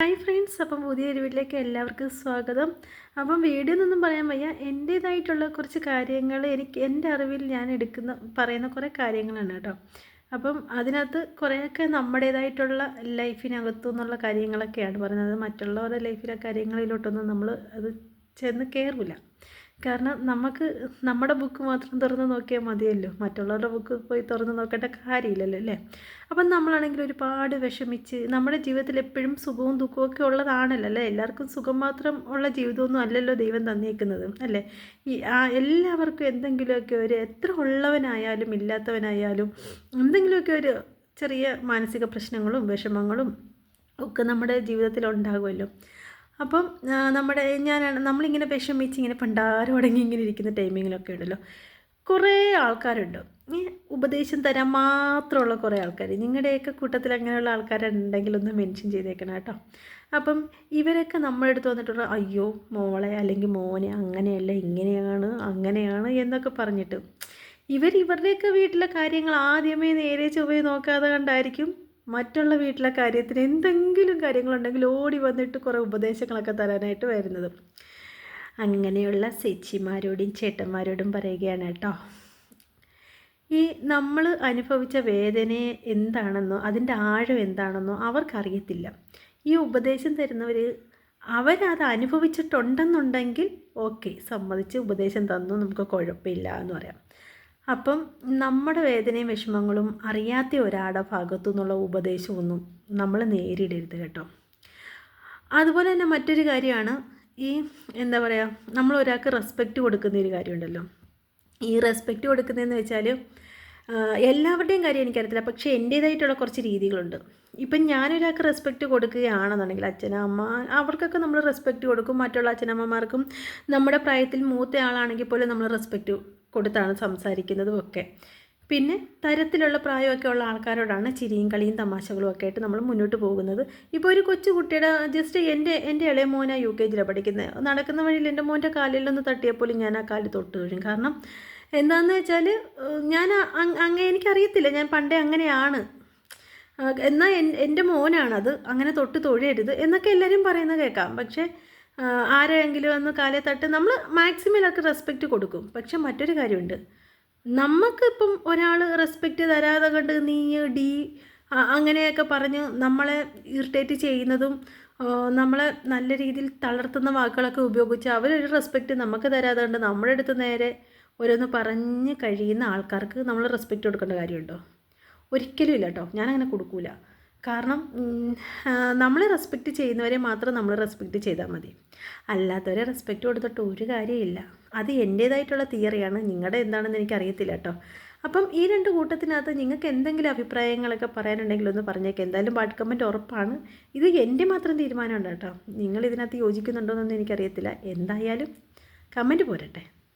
Hi friends അപ്പം പുതിയൊരു വീട്ടിലേക്ക് എല്ലാവർക്കും സ്വാഗതം. അപ്പം വീഡിയോ എന്നൊന്നും പറയാൻ വയ്യ എന്റേതായിട്ടുള്ള കുറച്ച് കാര്യങ്ങൾ എനിക്ക് എന്റെ അറിവിൽ ഞാൻ എടുക്കുന്ന പറയുന്ന കുറേ കാര്യങ്ങളാണ് കേട്ടോ. അപ്പം അതിനകത്ത് കുറേയൊക്കെ നമ്മുടേതായിട്ടുള്ള ലൈഫിനകത്തു നിന്നുള്ള കാര്യങ്ങളൊക്കെയാണ് പറയുന്നത് മറ്റുള്ളവരുടെ ലൈഫിലെ കാര്യങ്ങളിലോട്ടൊന്നും നമ്മൾ അത് ചെന്ന് കയറില്ല കാരണം നമുക്ക് നമ്മുടെ ബുക്ക് മാത്രം തുറന്ന് നോക്കിയാൽ മതിയല്ലോ. മറ്റുള്ളവരുടെ ബുക്ക് പോയി തുറന്ന് നോക്കേണ്ട കാര്യമില്ലല്ലോ അല്ലേ? അപ്പം നമ്മളാണെങ്കിൽ ഒരുപാട് വിഷമിച്ച് നമ്മുടെ ജീവിതത്തിൽ എപ്പോഴും സുഖവും ദുഃഖവും ഒക്കെ ഉള്ളതാണല്ലോ അല്ലേ? എല്ലാവർക്കും സുഖം മാത്രം ഉള്ള ജീവിതമൊന്നും അല്ലല്ലോ ദൈവം തന്നേക്കുന്നത് അല്ലേ? ഈ എല്ലാവർക്കും എന്തെങ്കിലുമൊക്കെ ഒരു എത്ര ഉള്ളവനായാലും ഇല്ലാത്തവനായാലും എന്തെങ്കിലുമൊക്കെ ഒരു ചെറിയ മാനസിക പ്രശ്നങ്ങളും വിഷമങ്ങളും ഒക്കെ നമ്മുടെ ജീവിതത്തിൽ ഉണ്ടാകുമല്ലോ. അപ്പം നമ്മുടെ ഞാനാണ് നമ്മളിങ്ങനെ വിഷമിച്ച് ഇങ്ങനെ പണ്ടാരം അടങ്ങി ഇങ്ങനെ ഇരിക്കുന്ന ടൈമിങ്ങിലൊക്കെ ഉണ്ടല്ലോ. കുറേ ആൾക്കാരുണ്ട്. ഈ ഉപദേശം തരാൻ മാത്രമുള്ള കുറേ ആൾക്കാർ നിങ്ങളുടെയൊക്കെ കൂട്ടത്തിൽ അങ്ങനെയുള്ള ആൾക്കാരുണ്ടെങ്കിൽ ഒന്ന് മെൻഷൻ ചെയ്തേക്കണം കേട്ടോ. അപ്പം ഇവരൊക്കെ നമ്മുടെ അടുത്ത് വന്നിട്ടുള്ള അയ്യോ മോളെ അല്ലെങ്കിൽ മോനെ അങ്ങനെയല്ല ഇങ്ങനെയാണ് അങ്ങനെയാണ് എന്നൊക്കെ പറഞ്ഞിട്ട് ഇവർ ഇവരുടെയൊക്കെ വീട്ടിലെ കാര്യങ്ങൾ ആദ്യമേ നേരെ ചൊവ്വേ നോക്കാതെ കണ്ടായിരിക്കും മറ്റുള്ള വീട്ടിലെ കാര്യത്തിന് എന്തെങ്കിലും കാര്യങ്ങളുണ്ടെങ്കിൽ ഓടി വന്നിട്ട് കുറേ ഉപദേശങ്ങളൊക്കെ തരാനായിട്ട് വരുന്നത്. അങ്ങനെയുള്ള ചേച്ചിമാരോടും ചേട്ടന്മാരോടും പറയുകയാണ് കേട്ടോ. ഈ നമ്മൾ അനുഭവിച്ച വേദന എന്താണെന്നോ അതിന്റെ ആഴം എന്താണെന്നോ അവർക്കറിയത്തില്ല. ഈ ഉപദേശം തരുന്നവർ അവരത് അനുഭവിച്ചിട്ടുണ്ടെന്നുണ്ടെങ്കിൽ ഓക്കെ സമ്മതിച്ച് ഉപദേശം തന്നു നമുക്ക് കുഴപ്പമില്ല എന്ന് പറയാം. അപ്പം നമ്മുടെ വേദനയും വിഷമങ്ങളും അറിയാത്ത ഒരാളുടെ ഭാഗത്തു നിന്നുള്ള ഉപദേശമൊന്നും നമ്മൾ നേരിടരുത് കേട്ടോ. അതുപോലെ തന്നെ മറ്റൊരു കാര്യമാണ് ഈ എന്താ പറയുക നമ്മൾ ഒരാൾക്ക് റെസ്പെക്റ്റ് കൊടുക്കുന്ന ഒരു കാര്യമുണ്ടല്ലോ. ഈ റെസ്പെക്റ്റ് കൊടുക്കുന്നതെന്ന് വെച്ചാൽ എല്ലാവരുടെയും കാര്യം എനിക്കറിയത്തില്ല. പക്ഷേ എന്റേതായിട്ടുള്ള കുറച്ച് രീതികളുണ്ട്. ഇപ്പം ഞാനൊരാൾക്ക് റെസ്പെക്റ്റ് കൊടുക്കുകയാണെന്നുണ്ടെങ്കിൽ അച്ഛനമ്മ അവർക്കൊക്കെ നമ്മൾ റെസ്പെക്റ്റ് കൊടുക്കും. മറ്റുള്ള അച്ഛനമ്മമാർക്കും നമ്മുടെ പ്രായത്തിൽ മൂത്ത ആളാണെങ്കിൽ പോലും നമ്മൾ റെസ്പെക്റ്റ് കൊടുത്താണ് സംസാരിക്കുന്നതും ഒക്കെ. പിന്നെ തരത്തിലുള്ള പ്രായമൊക്കെ ഉള്ള ആൾക്കാരോടാണ് ചിരിയും കളിയും തമാശകളും ഒക്കെ ആയിട്ട് നമ്മൾ മുന്നോട്ട് പോകുന്നത്. ഇപ്പോൾ ഒരു കൊച്ചു കുട്ടിയുടെ ജസ്റ്റ് എന്റെ എന്റെ ഇളയ മോനാണ് യു കെ ജിയിലാണ് പഠിക്കുന്നത്. നടക്കുന്ന വഴിയിൽ എന്റെ മോന്റെ കാലിലൊന്ന് തട്ടിയപ്പോലും ഞാൻ ആ കാലിൽ തൊട്ട് വീഴും. കാരണം എന്താണെന്ന് വെച്ചാൽ ഞാൻ അങ്ങ എനിക്കറിയത്തില്ല. ഞാൻ പണ്ടേ അങ്ങനെയാണ്. എന്നാൽ എന്റെ മോനാണത്. അങ്ങനെ തൊട്ട് തൊഴിയരുത് എന്നൊക്കെ എല്ലാവരും പറയുന്നത് കേൾക്കാം പക്ഷേ ആരെങ്കിലും ഒന്ന് കാലേ തട്ട് നമ്മൾ മാക്സിമം എല്ലാവർക്കും റെസ്പെക്റ്റ് കൊടുക്കും. പക്ഷെ മറ്റൊരു കാര്യമുണ്ട്. നമുക്കിപ്പം ഒരാൾ റെസ്പെക്റ്റ് തരാതെ കണ്ട് നീ ഡി അങ്ങനെയൊക്കെ പറഞ്ഞ് നമ്മളെ ഇറിറ്റേറ്റ് ചെയ്യുന്നതും നമ്മളെ നല്ല രീതിയിൽ തളർത്തുന്ന വാക്കുകളൊക്കെ ഉപയോഗിച്ച് അവരൊരു റെസ്പെക്റ്റ് നമുക്ക് തരാതെ കണ്ട് നമ്മുടെ അടുത്ത് നേരെ ഓരോന്ന് പറഞ്ഞ് കഴിയുന്ന ആൾക്കാർക്ക് നമ്മൾ റെസ്പെക്റ്റ് കൊടുക്കേണ്ട കാര്യമുണ്ടോ? ഒരിക്കലും ഇല്ല കേട്ടോ ഞാനങ്ങനെ കൊടുക്കൂല. കാരണം നമ്മളെ റെസ്പെക്റ്റ് ചെയ്യുന്നവരെ മാത്രം നമ്മൾ റെസ്പെക്റ്റ് ചെയ്താൽ മതി. അല്ലാത്തവരെ റെസ്പെക്റ്റ് കൊടുത്തിട്ട് ഒരു കാര്യമില്ല. അത് എന്റേതായിട്ടുള്ള തിയറിയാണ് നിങ്ങളുടെ എന്താണെന്ന് എനിക്കറിയത്തില്ല കേട്ടോ അപ്പം ഈ രണ്ട് കൂട്ടത്തിനകത്ത് നിങ്ങൾക്ക് എന്തെങ്കിലും അഭിപ്രായങ്ങളൊക്കെ പറയാനുണ്ടെങ്കിൽ ഒന്ന് പറഞ്ഞേക്കാം. എന്തായാലും ബാഡ് കമന്റ് ഉറപ്പാണ്. ഇത് എന്റെ മാത്രം തീരുമാനമുണ്ട് കേട്ടോ. നിങ്ങൾ ഇതിനകത്ത് യോജിക്കുന്നുണ്ടോ എന്നൊന്നും എനിക്കറിയത്തില്ല. എന്തായാലും കമന്റ് പോരട്ടെ.